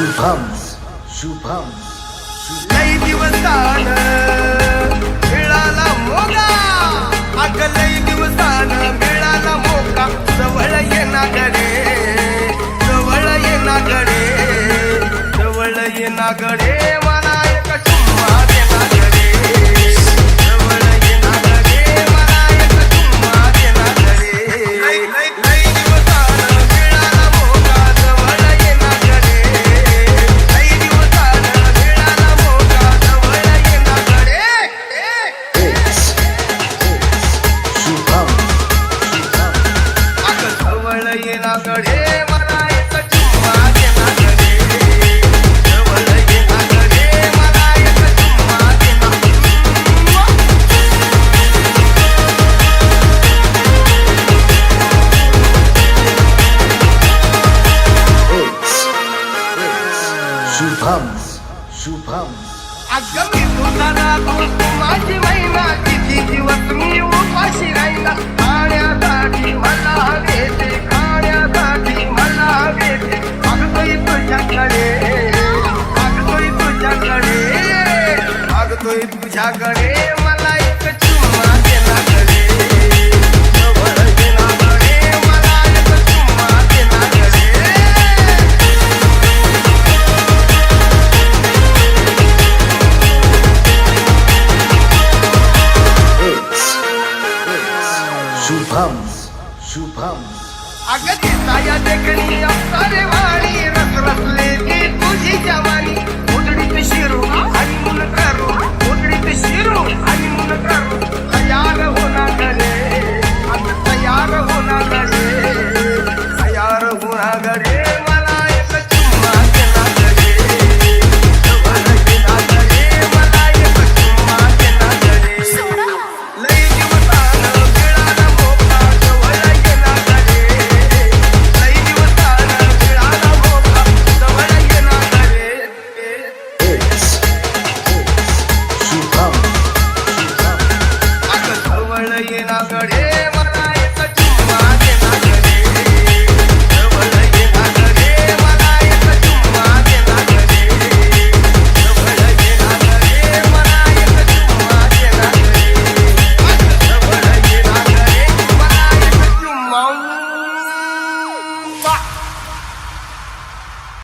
Shoe pumps. Shoe pumps. Shoe pumps. Shoe pumps. Shubham Shubham अगमी तुझा माझी महिना किती दिवस मी उपाशी राहिला खाण्यासाठी मला हवेते खाण्यासाठी मला हवेते मागतोय तुझ्याकडे मागतोय तुझ्याकडे मागतोय तुझ्याकडे मला शुभम शुभम अगदी साया देखणी अवतारे वाणी रसरसले